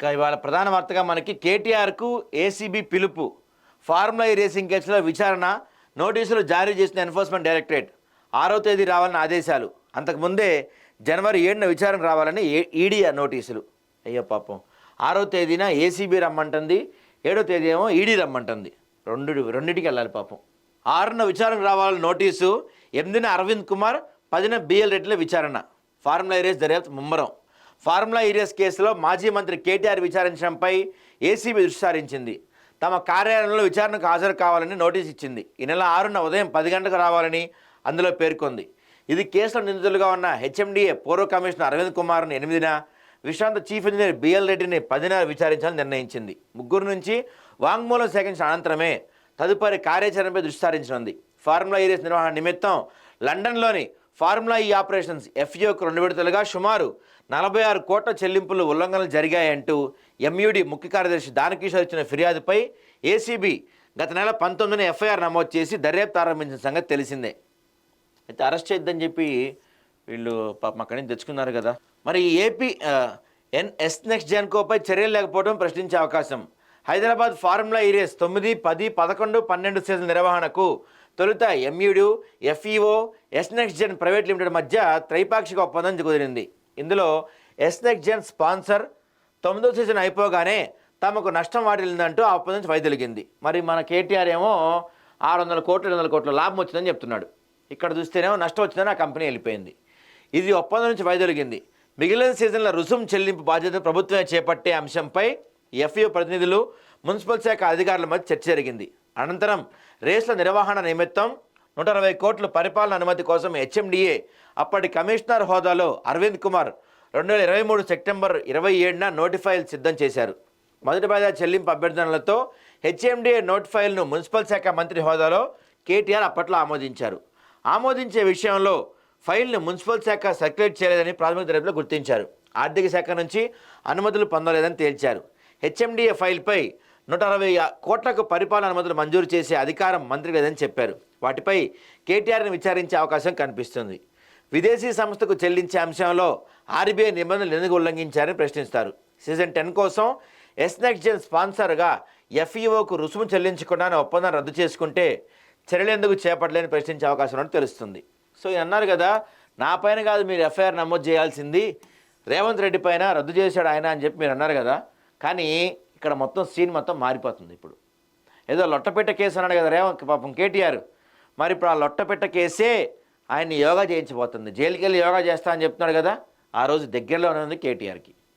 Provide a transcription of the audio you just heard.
ఇక ఇవాళ ప్రధాన వార్తగా మనకి కేటీఆర్కు ఏసీబీ పిలుపు. ఫార్ములా ఈ రేసింగ్ కేసులో విచారణ నోటీసులు జారీ చేసిన ఎన్ఫోర్స్మెంట్ డైరెక్టరేట్. ఆరో తేదీ రావాలని ఆదేశాలు. అంతకుముందే జనవరి ఏడున విచారణ రావాలని ఏ- ఈడీ నోటీసులు. అయ్యో పాపం. ఆరో తేదీన ఏసీబీ రమ్మంటుంది ఏడో తేదీ ఏమో ఈడీ రమ్మంటుంది. రెండు రెండింటికి వెళ్ళాలి పాపం. ఆరున విచారణకు రావాలని నోటీసు ఎనిమిదిన అరవింద్ కుమార్ పదిన బిఎల్ రెడ్డిల విచారణ. ఫార్ములా ఏరియస్ దర్యాప్తు ముమ్మరం. ఫార్ములా ఏరియస్ కేసులో మాజీ మంత్రి కేటీఆర్ విచారించడంపై ఏసీబీ దృష్టి సారించింది తమ కార్యాలయంలో విచారణకు హాజరు కావాలని నోటీస్ ఇచ్చింది. ఈ నెల ఆరున ఉదయం పది గంటలకు రావాలని అందులో పేర్కొంది. ఇది కేసులో నిందితులుగా ఉన్న హెచ్ఎండిఏ పూర్వ కమిషనర్ అరవింద్ కుమార్ను ఎనిమిదిన విశ్రాంత చీఫ్ ఇంజనీర్ బిఎల్ రెడ్డిని పదిన విచారించాలని నిర్ణయించింది. ముగ్గురు నుంచి వాంగ్మూలం సేకరించిన అనంతరమే తదుపరి కార్యాచరణపై దృష్టి సారించనుంది. ఫార్ములా ఏరియస్ నిర్వహణ నిమిత్తం లండన్లోని ఫార్ములా ఈ ఆపరేషన్స్ ఎఫ్ఈఓకు రెండు విడతలుగా సుమారు నలభై ఆరు కోట్ల చెల్లింపులు ఉల్లంఘనలు జరిగాయంటూ ఎంయూడి ముఖ్య కార్యదర్శి దానకిషోర్ ఇచ్చిన ఫిర్యాదుపై ఏసీబీ గత నెల పంతొమ్మిదిన ఎఫ్ఐఆర్ నమోదు చేసి దర్యాప్తు ఆరంభించిన సంగతి తెలిసిందే. అయితే అరెస్ట్ చేద్దని చెప్పి వీళ్ళు పాపం అక్కడి నుంచి తెచ్చుకున్నారు కదా. మరి AP NS N S next జెన్కోపై చర్యలు లేకపోవడం ప్రశ్నించే అవకాశం. హైదరాబాద్ ఫార్ములా ఏరియాస్ తొమ్మిది పది పదకొండు పన్నెండు సీజన్ నిర్వహణకు తొలుత ఎంయూడు FEO S gen private limited మధ్య త్రైపాక్షిక ఒప్పందం కుదిరింది. ఇందులో ఎస్ నెక్స్ట్ జెన్ స్పాన్సర్ తొమ్మిదో సీజన్ అయిపోగానే తమకు నష్టం వాటిల్లిందంటూ ఆ ఒప్పందం నుంచి వైదొలిగింది. మరి మన కేటీఆర్ ఏమో ఆరు వందల కోట్లు రెండు వందల కోట్ల లాభం వచ్చిందని చెప్తున్నాడు. ఇక్కడ చూస్తేనేమో నష్టం వచ్చిందని ఆ కంపెనీ వెళ్ళిపోయింది. ఇది ఒప్పందం నుంచి వైదొలిగింది. మిగిలిన సీజన్ల రుసుము చెల్లింపు బాధ్యత ప్రభుత్వమే చేపట్టే అంశంపై ఎఫ్ఈఓ ప్రతినిధులు మున్సిపల్ శాఖ అధికారుల మధ్య చర్చ జరిగింది. అనంతరం రేసుల నిర్వహణ నిమిత్తం నూట అరవై కోట్ల పరిపాలన అనుమతి కోసం హెచ్ఎండిఏ అప్పటి కమిషనర్ హోదాలో అరవింద్ కుమార్ రెండు వేల ఇరవై మూడు సెప్టెంబర్ ఇరవై ఏడున నోటిఫైల్ సిద్ధం చేశారు. మొదటి బాధ్యత చెల్లింపు అభ్యర్థనలతో హెచ్ఎండిఏ నోటిఫైల్ను మున్సిపల్ శాఖ మంత్రి హోదాలో కేటీఆర్ అప్పట్లో ఆమోదించారు. ఆమోదించే విషయంలో ఫైల్ను మున్సిపల్ శాఖ సర్క్యులేట్ చేయలేదని ప్రాథమిక దర్యాప్తులో గుర్తించారు. ఆర్థిక శాఖ నుంచి అనుమతులు పొందలేదని తేల్చారు. హెచ్ఎండిఏ ఫైల్పై నూట అరవై కోట్లకు పరిపాలన అనుమతులు మంజూరు చేసే అధికారం మంత్రి లేదని చెప్పారు. వాటిపై కేటీఆర్ని విచారించే అవకాశం కనిపిస్తుంది. విదేశీ సంస్థకు చెల్లించే అంశంలో ఆర్బీఐ నిబంధనలు ఎందుకు ఉల్లంఘించారని ప్రశ్నిస్తారు. సీజన్ టెన్ కోసం ఎస్ నెక్స్ట్ జెన్ స్పాన్సర్గా ఎఫ్ఈఓకు రుసుము చెల్లించకుండా ఒప్పందం రద్దు చేసుకుంటే చర్యలు ఎందుకు చేపట్టలేని ప్రశ్నించే అవకాశం ఉన్నట్టు తెలుస్తుంది. సో అన్నారు కదా నా పైన కాదు మీరు ఎఫ్ఐఆర్ నమోదు చేయాల్సింది. రేవంత్ రెడ్డి పైన రద్దు చేశాడు ఆయన అని చెప్పి మీరు అన్నారు కదా. కానీ ఇక్కడ మొత్తం సీన్ మొత్తం మారిపోతుంది ఇప్పుడు. ఏదో లొట్టపెట్ట కేసు అన్నాడు కదా రేవంత్ పాపం కేటీఆర్. మరి ఇప్పుడు ఆ లొట్టపెట్ట కేసే ఆయన్ని యోగా చేయించబోతుంది. జైలుకి వెళ్ళి యోగా చేస్తా అని చెప్తున్నాడు కదా ఆ రోజు దగ్గరలోనే ఉంది కేటీఆర్కి.